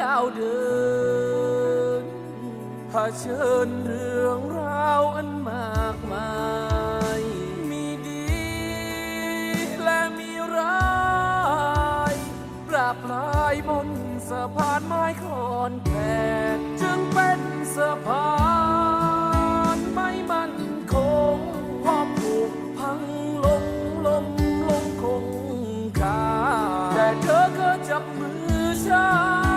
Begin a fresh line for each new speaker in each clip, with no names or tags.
ก้าวเดินเชิญเรื่องราวอันมากมาย มีดีและมีร้ายปราบลายบนสะพานไม้คอนแขกจึงเป็นสะพานไม่มันคงพอบผูกพังลงลมลงคงคาแต่เธอก็จับมือฉัน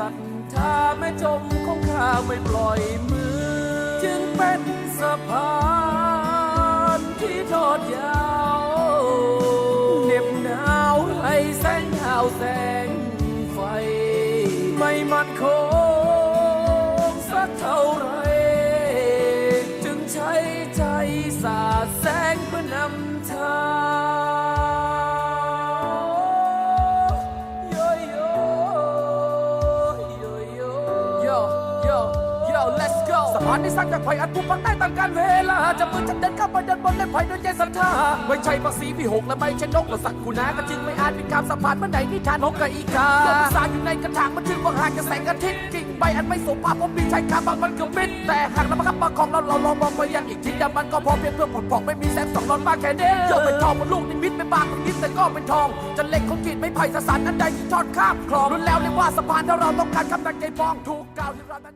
ศรัทธาแม่จมของข้าไม่ปล่อยมือ จึงเป็นสะพานที่ทอดยาวเหน็บหนาวให้แสงดาวแสงไฟ ไม่มั่นคงสักเท่าไร จึงใช้ใจสาดแสงเพื่อนำทาง สะพานที่สร้างจากไผ่อันผู้พังได้ต่ามการเวลาจะมือจะเดินข้ามไปเดินบนเลนไผ่ด้วยใจศรัทธาไม่ใช่ภาษีพี่หกและไม่ใช่นกและสัตว์กูนาก็จึงไม่อาจเป็นคำสะพานเมื่อไหร่นิทานนกกับอีกาโลกภาษาอยู่ในกระถางมันถึงว่าห่างจากแสงอาทิตย์กิ่งใบอันไม่สมภาพผมมีใช้คาบางมันก็มิดแต่หากเราประคับประคองเราเราลองมองไปยังอีกทีแต่มันก็พอเพียงเพื่อผลพองไม่มีแสงสองร้อนมากแค่เดียวโยกเป็นทองบนลูกนิมิตไม่บางตรงนิดแต่ก็เป็นทองจะเล็กของจิตไม่ไผ่สสารอันใดที่ทอดข้ามคลองรุนแล้วเรียกว่าสะพานถ้าเราต้องการคำตั้งใจปองถูกกล่าวที่เรานั้น